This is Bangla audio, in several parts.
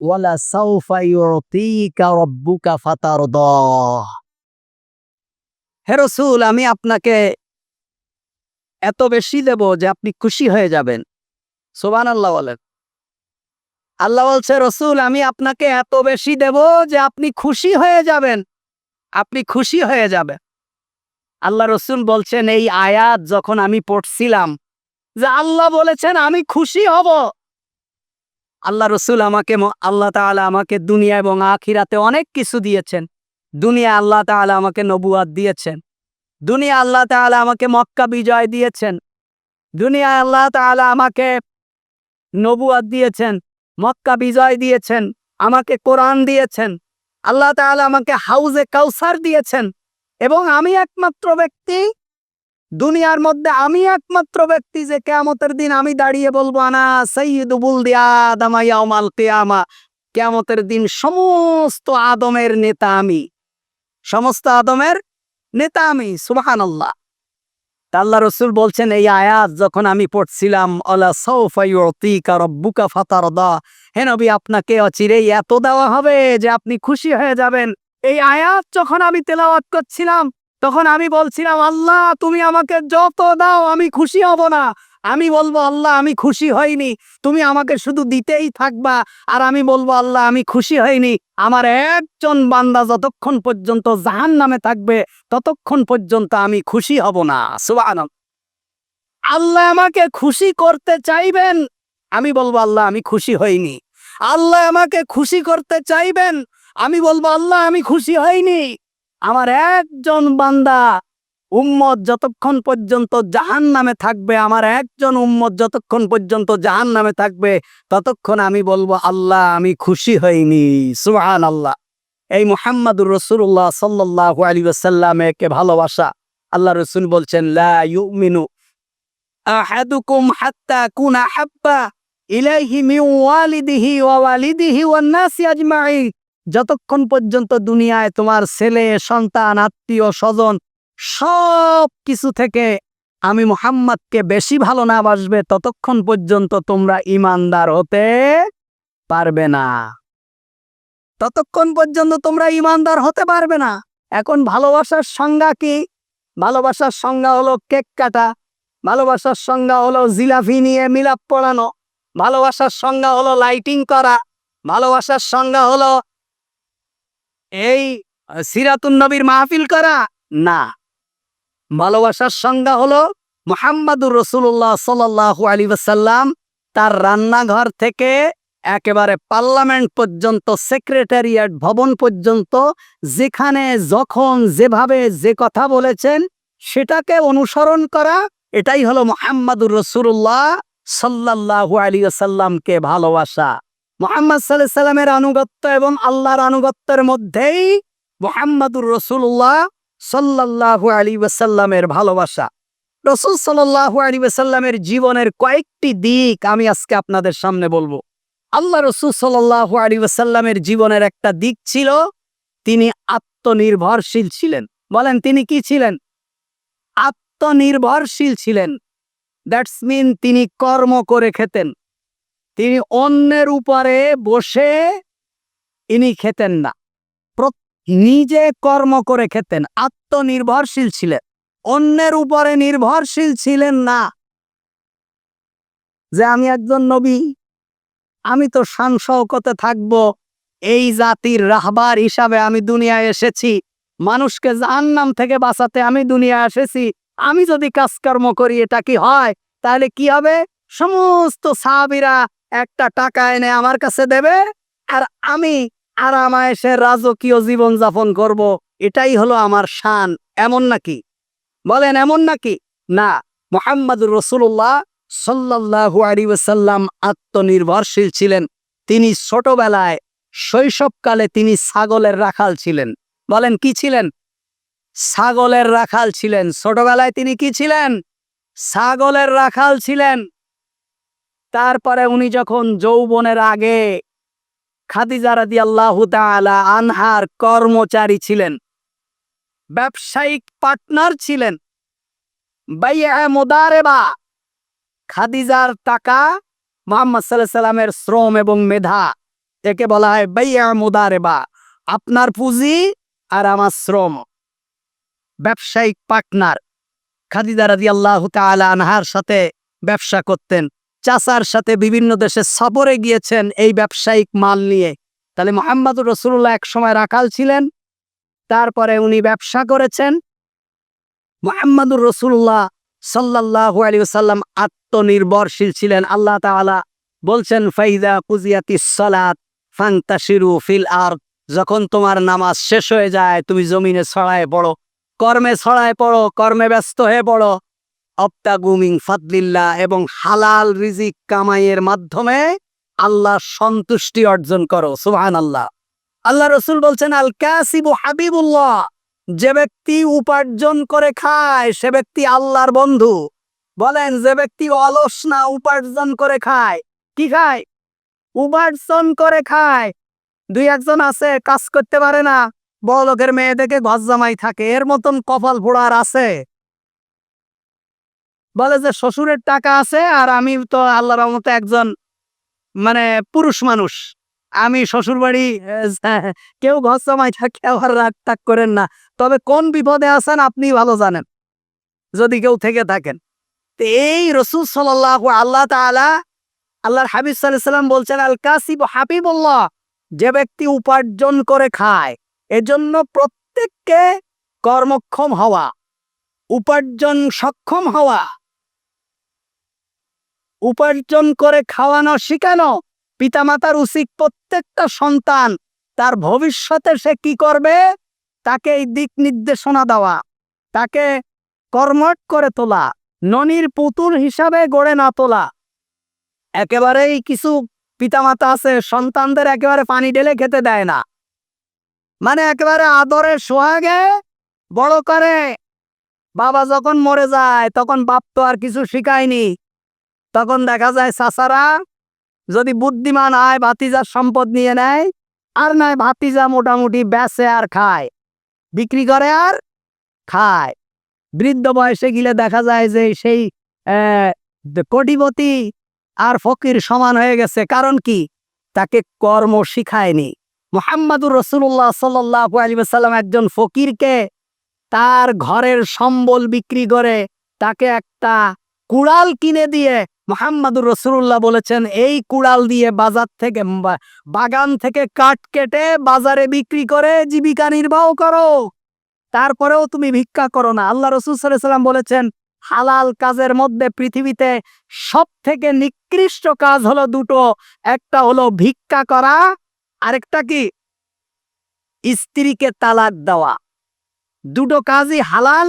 ওয়ালা সাউফা ইউতিকা রব্বুকা ফাতারদা হে রসুল, আমি আপনাকে এত বেশি দেব যে আপনি খুশি হয়ে যাবেন। সোবান আল্লাহ বলেন। আল্লাহ বলছে, রসুল, আমি আপনাকে এত বেশি দেব যে আপনি খুশি হয়ে যাবেন। আপনি খুশি হয়ে যাবেন। আল্লাহ রসুল বলছেন, এই আয়াত যখন আমি পড়ছিলাম যে আল্লাহ বলেছেন, আমি খুশি হব। আল্লাহ রসুল আমাকে আল্লাহ তাআলা আমাকে দুনিয়া এবং আখিরাতে অনেক কিছু দিয়েছেন। দুনিয়া আল্লাহ তাআলা আমাকে নবুয়াত দিয়েছেন। দুনিয়া আল্লাহ তাআলা আমাকে মক্কা বিজয় দিয়েছেন। দুনিয়া আল্লাহ তাআলা আমাকে নবুয়াত দিয়েছেন, মক্কা বিজয় দিয়েছেন, আমাকে কোরআন দিয়েছেন, আল্লাহ তাআলা আমাকে হাউজে কাউসার দিয়েছেন এবং আমি একমাত্র ব্যক্তি দুনিয়ার মধ্যে আমি একমাত্র ব্যক্তি যে কেয়ামতের দিন আমি দাঁড়িয়ে বলব, আনা সৈয়দ বুলদিয়া আদামাইয়াউমাল কেয়ামা। কেয়ামতের দিন সমস্ত আদমের নেতা আমি। সমস্ত আদমের নেতা আমি সুবাহান আল্লাহ আল্লাহ রসুল বলছেন, এই আয়াত যখন আমি পড়ছিলাম রব্বুকা ফাতারদা। হে আপনাকে অচিরেই এত দেওয়া হবে যে আপনি খুশি হয়ে যাবেন। এই আয়াত যখন আমি তেলাওয়াত করছিলাম তখন আমি বলছিলাম, আল্লাহ, তুমি আমাকে যত দাও, আমি খুশি হব না। আমি বলব, আল্লাহ, আমি খুশি হইনি। তুমি আমাকে শুধু দিতেই থাকবা। আর আমি বলব, আল্লাহ, আমি খুশি হইনি। আমার একজন বান্দা যতক্ষণ পর্যন্ত জাহান নামে থাকবে, ততক্ষণ পর্যন্ত আমি খুশি হব না। সুবান আল্লাহ আমাকে খুশি করতে চাইবেন? আমি বলব, আল্লাহ, আমি খুশি হইনি। আল্লাহ আমাকে খুশি করতে চাইবেন? আমি বলব, আল্লাহ, আমি খুশি হইনি। আমার একজন বান্দা উম্মত যতক্ষণ পর্যন্ত জাহান নামে থাকবে, আমার একজন উম্মত যতক্ষণ পর্যন্ত জাহান নামে থাকবে, ততক্ষণ আমি বলব, আল্লাহ, আমি খুশি হইনি। সুহান আল্লাহ এই মুহাম্মাদুর রসুল্লাহ সাল্লাহ আলী কে ভালোবাসা। আল্লাহ রসুল বলছেন, লা ইউমিনু আহাদুকুম হাত্তা কুনা হাব্বা ইলাইহি মিন ওয়ালিদিহি ওয়া ওয়ালিদিহি ওয়ান নাসি আজমাইন যতক্ষণ পর্যন্ত দুনিয়ায় তোমার ছেলে, সন্তান, আত্মীয়, স্বজন সব কিছু থেকে আমি মুহাম্madকে বেশি ভালো না বাসবে, ততক্ষণ পর্যন্ত তোমরা ইমানদার হতে পারবে না। ততক্ষণ পর্যন্ত তোমরা ইমানদার হতে পারবে না। এখন ভালোবাসার সংজ্ঞা কি? ভালোবাসার সংজ্ঞা হলো কেক কাটা। ভালোবাসার সংজ্ঞা হলো জিলাফি নিয়ে মিলাপ পড়ানো। ভালোবাসার সংজ্ঞা হলো লাইটিং করা। ভালোবাসার সংজ্ঞা হলো এই সিরাতুন নবীর মাহফিল করা? না। ভালোবাসার সংজ্ঞা হলো মোহাম্মদুর রসুল্লাহ সাল্লাহ আলী সাল্লাম তার রান্নাঘর থেকে একেবারে পার্লামেন্ট পর্যন্ত, সেক্রেটারিয়েট ভবন পর্যন্ত যেখানে যখন যেভাবে যে কথা বলেছেন সেটাকে অনুসরণ করা, এটাই হলো মোহাম্মদুর রসুল্লাহ সাল্লাহ আলী সাল্লামকে ভালোবাসা। মোহাম্মদ সাল্লাহ সাল্লামের আনুগত্য এবং আল্লাহর আনুগত্যের মধ্যেই মোহাম্মদুর রসুল্লাহ সাল্লাহ আলী ওয়াসাল্লামের ভালোবাসা। রসুল সাল্লাহ আলী ওয়াসাল্লামের জীবনের কয়েকটি দিক আমি আজকে আপনাদের সামনে বলব। আল্লাহ রসুল সাল্লাহ আলী ওয়াসাল্লামের জীবনের একটা দিক ছিল, তিনি আত্মনির্ভরশীল ছিলেন। বলেন, তিনি কি ছিলেন? আত্মনির্ভরশীল ছিলেন। দ্যাটস মিন তিনি কর্ম করে খেতেন। তিনি অন্যের উপরে বসে ইনি খেতেন না। নিজে কর্ম করে খেতেন, আত্মনির্ভরশীল ছিলেন। অন্যের উপরে নির্ভরশীল ছিলেন না। যে আমি একজন নবী, আমি তো শওকতে থাকব, এই জাতির রাহবার হিসাবে আমি দুনিয়ায় এসেছি। মানুষকে জাহান্নাম থেকে বাঁচাতে আমি দুনিয়ায় এসেছি। আমি যদি কাজকর্ম করি, এটা কি হয়? তাহলে কি হবে? সমস্ত সাহাবিরা একটা টাকা এনে আমার কাছে দেবে আর আমি আরামায়েসে রাজকীয় জীবন যাপন করব। এটাই হলো আমার শান। এমন নাকি? বলেন, এমন নাকি? না, মোহাম্মদুর রসুল্লাহ সাল্লাহু আত্মনির্ভরশীল ছিলেন। তিনি ছোটবেলায়, শৈশবকালে তিনি ছাগলের রাখাল ছিলেন। বলেন, কি ছিলেন? ছাগলের রাখাল ছিলেন। ছোটবেলায় তিনি কি ছিলেন? ছাগলের রাখাল ছিলেন। তারপরে উনি যখন যৌবনের আগে খাদিজা রাদি আল্লাহ আনহার কর্মচারী ছিলেন, ব্যবসায়িক পার্টনার ছিলেন, বাইয়া খাদিজার টাকা মোহাম্মদ সাল্লাহ সাল্লামের শ্রম এবং মেধা, একে বলা হয় বাইয়া মুদারেবা, আপনার পুঁজি আর আমার শ্রম। ব্যবসায়িক পার্টনার, খাদিজা রাজি আল্লাহ তালা আনহার সাথে ব্যবসা করতেন। চাচার সাথে বিভিন্ন দেশে সফরে গিয়েছেন এই ব্যবসায়িক মাল নিয়ে। তাহলে মোহাম্মদুর রসুল্লাহ এক সময় রাখাল ছিলেন, তারপরে উনি ব্যবসা করেছেন। মোহাম্মদুর রসুল্লাহ সাল্লাহ আলী সাল্লাম আত্মনির্ভরশীল ছিলেন। আল্লাহ তাআলা বলছেন, ফাইদা কুজিয়াতি সলাত ফাংতাশিরু ফিল আর যখন তোমার নামাজ শেষ হয়ে যায়, তুমি জমিনে ছড়ায় পড়ো, কর্মে ছড়ায় পড়ো, কর্মে ব্যস্ত হয়ে পড়ো অপ্তাগুমিং ফাদলিল্লা এবং হালাল রিজিক কামাইয়ের মাধ্যমে আল্লাহ সন্তুষ্টি অর্জন করো সুহান আল্লাহ আল্লাহ রসুল বলছেন, আল কাসিবু হাবিবুল্লাহ, যে ব্যক্তি উপার্জন করে খায়, সে ব্যক্তি আল্লাহর বন্ধু। বলেন, যে ব্যক্তি অলস না উপার্জন করে খায়, কি খায়? উপার্জন করে খায়। দুই একজন আছে, কাজ করতে পারে না বড় লোকের মেয়ে দেখে ঘর জামাই থাকে, এর মতন কপাল ফোড়ার আছে। বলে যে শ্বশুরের টাকা আছে আর আমি তো আল্লাহর রহমতে একজন মানে পুরুষ মানুষ। আমি শ্বশুর বাড়ি কেউ ঘর জামাই থাকে, আবার রাগ টাক করেন না। তবে কোন বিপদে আছেন আপনি ভালো জানেন, যদি কেউ থেকে থাকেন। তো এই রসুল সাল্লাহ আল্লাহ তাআলা আল্লাহর হাবিব সাল্লাম বলছেন, আল কাসিব হাবিবুল্লাহ যে ব্যক্তি উপার্জন করে খায়, এজন্য প্রত্যেককে কর্মক্ষম হওয়া, উপার্জন সক্ষম হওয়া। উপার্জন করে খাওয়ানো, শিখানো। পিতামাতার উচিত প্রত্যেকটা সন্তান তার ভবিষ্যতে সে কি করবে? তাকে এই দিক নির্দেশনা দেওয়া। তাকে কর্মট করে তোলা। ননির পুতুল হিসাবে গড়ে না তোলা। একেবারেই কিছু পিতামাতা আছে, সন্তানদের একেবারে পানি ঢেলে খেতে দেয় না। মানে একেবারে আদরে সোহাগে বড় করে। বাবা যখন মরে যায়, তখন বাপ তো আর কিছু শিখায়নি। তখন দেখা যায় চাচারা যদি বুদ্ধিমান হয় ভাতিজার সম্পদ নিয়ে নেয়, আর নয় ভাতিজা মোটামুটি বেচে আর খায়, বিক্রি করে আর খায়। বৃদ্ধ বয়সে গেলে দেখা যায় যে সেই কোটিপতি আর ফকির সমান হয়ে গেছে। কারণ কি? তাকে কর্ম শিখায়নি। মোহাম্মদুর রসুল্লাহ সাল্লাহ আলী সাল্লাম একজন ফকিরকে তার ঘরের সম্বল বিক্রি করে তাকে একটা কুড়াল কিনে দিয়ে মোহাম্মদুর রসুল্লাহ বলেছেন, এই কুড়াল দিয়ে বাজার থেকে বাগান থেকে কাঠ কেটে বাজারে বিক্রি করে জীবিকা নির্বাহ করো। তারপরেও তুমি ভিক্ষা করো না। আল্লাহ রসুল সাল্লাম বলেছেন, হালাল কাজের মধ্যে পৃথিবীতে সব থেকে নিকৃষ্ট কাজ হলো দুটো। একটা হলো ভিক্ষা করা, আরেকটা কি? স্ত্রীকে তালাক দেওয়া। দুটো কাজই হালাল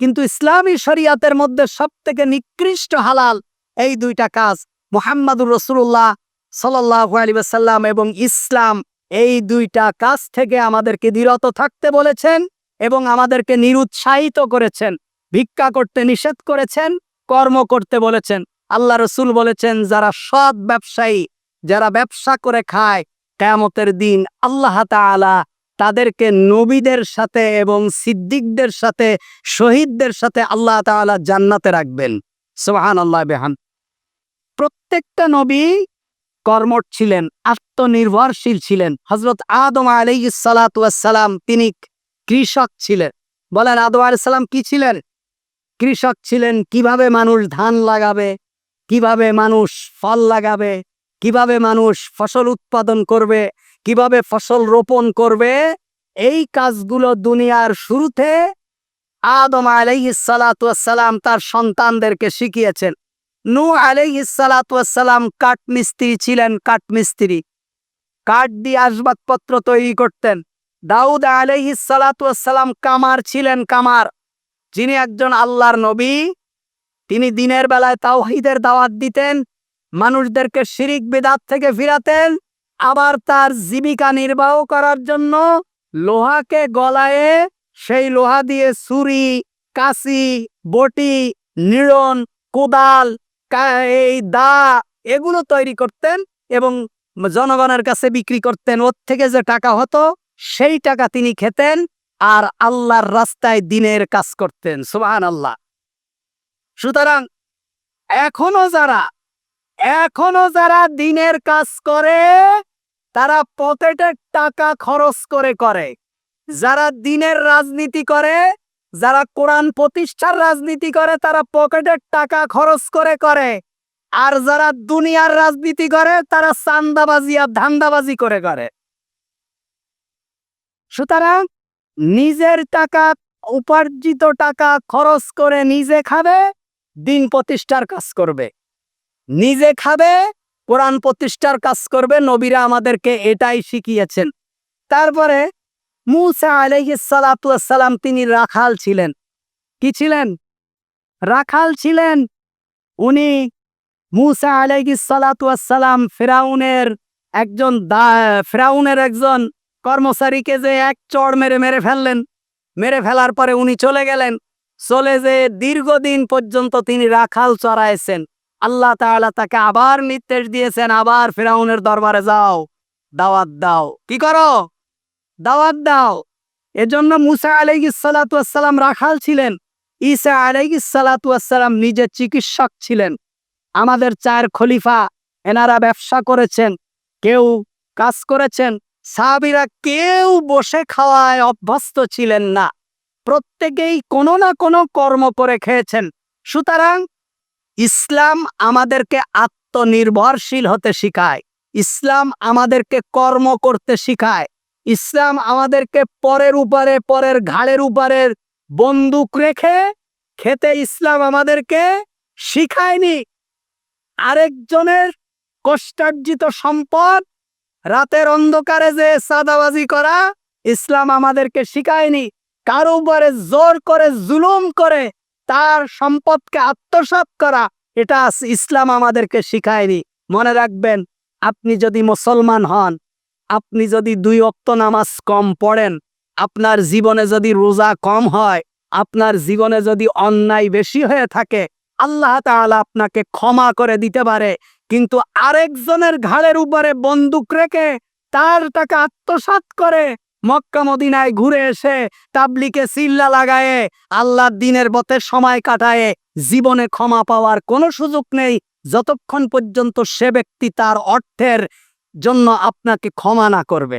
কিন্তু ইসলামী শরিয়াতের মধ্যে সব থেকে নিকৃষ্ট হালাল এই দুইটা কাজ। মোহাম্মদুর রসুল্লাহ সাল্লাহ আলিবাসাল্লাম এবং ইসলাম এই দুইটা কাজ থেকে আমাদেরকে বিরত থাকতে বলেছেন এবং আমাদেরকে নিরুৎসাহিত করেছেন, ভিক্ষা করতে নিষেধ করেছেন, কর্ম করতে বলেছেন। আল্লাহ রসুল বলেছেন, যারা সৎ ব্যবসায়ী, যারা ব্যবসা করে খায়, কেয়ামতের দিন আল্লাহ তাআলা তাদেরকে নবীদের সাথে এবং সিদ্দিকদের সাথে, শহীদদের সাথে আল্লাহ তাআলা জান্নাতে রাখবেন। সোহান আল্লাহ বেহান প্রত্যেকটা নবী কর্মঠ ছিলেন, আত্মনির্ভরশীল ছিলেন। হজরত আদম আলাই সালাম তিনি কৃষক ছিলেন। বলেন, আদম আলাইসাল্লাম কি ছিলেন? কৃষক ছিলেন, কীভাবে মানুষ ধান লাগাবে, কীভাবে মানুষ ফল লাগাবে কীভাবে মানুষ ফসল উৎপাদন করবে, কীভাবে ফসল রোপণ করবে, এই কাজগুলো দুনিয়ার শুরুতে আদম আলাইসালাম তার সন্তানদেরকে শিখিয়েছেন। নু আলাইসালাম কাঠমিস্ত্রি ছিলেন, কাঠমিস্ত্রি। কাঠ দিয়ে আসবাবপত্র তৈরি করতেন। দাউদ আলাইসালাম কামার ছিলেন, কামার। যিনি একজন আল্লাহর নবী, তিনি দিনের বেলায় তাওহিদের দাওয়াত দিতেন মানুষদেরকে শিরিক বেদাত থেকে ফিরাতেন, আবার তার জীবিকা নির্বাহ করার জন্য লোহাকে গলায়ে সেই লোহা দিয়ে ছুরি কাশি বটি, নিড়ন, কোদাল এই দা এগুলো তৈরি করতেন এবং জনগণের কাছে বিক্রি করতেন। ওর থেকে যে টাকা হতো, সেই টাকা তিনি খেতেন আর আল্লাহর রাস্তায় দিনের কাজ করতেন। সুবাহান আল্লাহ সুতরাং এখনও যারা এখনও যারা দিনের কাজ করে, তারা পকেটের টাকা খরচ করে করে। যারা দিনের রাজনীতি করে, যারা কোরআন প্রতিষ্ঠার রাজনীতি করে, তারা পকেটের টাকা খরচ করে করে। আর যারা দুনিয়ার রাজনীতি করে, তারা চান্দাবাজি আর ধান্দাবাজি করে করে। সুতরাং নিজের টাকা, উপার্জিত টাকা খরচ করে নিজে খাবে, দিন প্রতিষ্ঠার কাজ করবে। নিজে খাবে, কোরআন প্রতিষ্ঠার কাজ করবে, নবীরা আমাদেরকে এটাই শিখিয়েছেন। তারপরে মুসা সালাম তিনি রাখাল ছিলেন। কি ছিলেন? রাখাল ছিলেন। উনি মুসা সালাম ফেরাউনের একজন ফেরাউনের একজন কর্মচারীকে যে এক চড় মেরে মেরে ফেললেন। মেরে ফেলার পরে উনি চলে গেলেন। চলে যে দীর্ঘদিন পর্যন্ত তিনি রাখাল চড়াইছেন। আল্লাহ তাআলা তাকে আবার নির্দেশ দিয়েছেন, আবার ফেরাউনের দরবারে যাও, দাওয়াত দাও। কি করো? দাওয়াত দাও। এজন্য মুসা আলাইহিস সালাতু সালাম রাখাল ছিলেন। ঈসা আলাইহিস সালাতু সালাম নিজে চিকিৎসক ছিলেন। আমাদের চার খলিফা এনারা ব্যবসা করেছেন, কেউ কাজ করেছেন, সাহাবীরা কেউ বসে খাওয়ায় অভ্যস্ত ছিলেন না। প্রত্যেকেই কোনো না কোনো কর্ম করে খেয়েছেন। সুতরাং ইসলাম আমাদেরকে আত্মনির্ভরশীল হতে শিখায়। ইসলাম আমাদেরকে কর্ম করতে শিখায়। ইসলাম আমাদেরকে পরের উপরে, পরের ঘাড়ের উপরে বন্দুক রেখে খেতে ইসলাম আমাদেরকে শিখায়নি। আরেকজনের কষ্টার্জিত সম্পদ রাতের অন্ধকারে যে সাদাবাজি করা, ইসলাম আমাদেরকে শিখায়নি। কারও উপরে জোর করে জুলুম করে তার সম্পদকে আত্মসাৎ করা, এটা ইসলাম আমাদেরকে শিখায়নি। মনে রাখবেন, আপনি যদি মুসলমান হন, আপনি যদি দুই অক্ত নামাজ কম পড়েন, আপনার জীবনে যদি রোজা কম হয়, আপনার জীবনে যদি অন্যায় বেশি হয়ে থাকে, আল্লাহ তাআলা আপনাকে ক্ষমা করে দিতে পারে। কিন্তু আরেকজনের ঘাড়ের উপরে বন্দুক রেখে তার টাকা আত্মসাৎ করে মক্কা মদিনায় ঘুরে এসে তাবলিকে সিল্লা লাগায়ে আল্লাহ দিনের বতে সময় কাটায়ে জীবনে ক্ষমা পাওয়ার কোনো সুযোগ নেই। যতক্ষণ পর্যন্ত সে ব্যক্তি তার অর্থের জন্য আপনাকে ক্ষমা না করবে।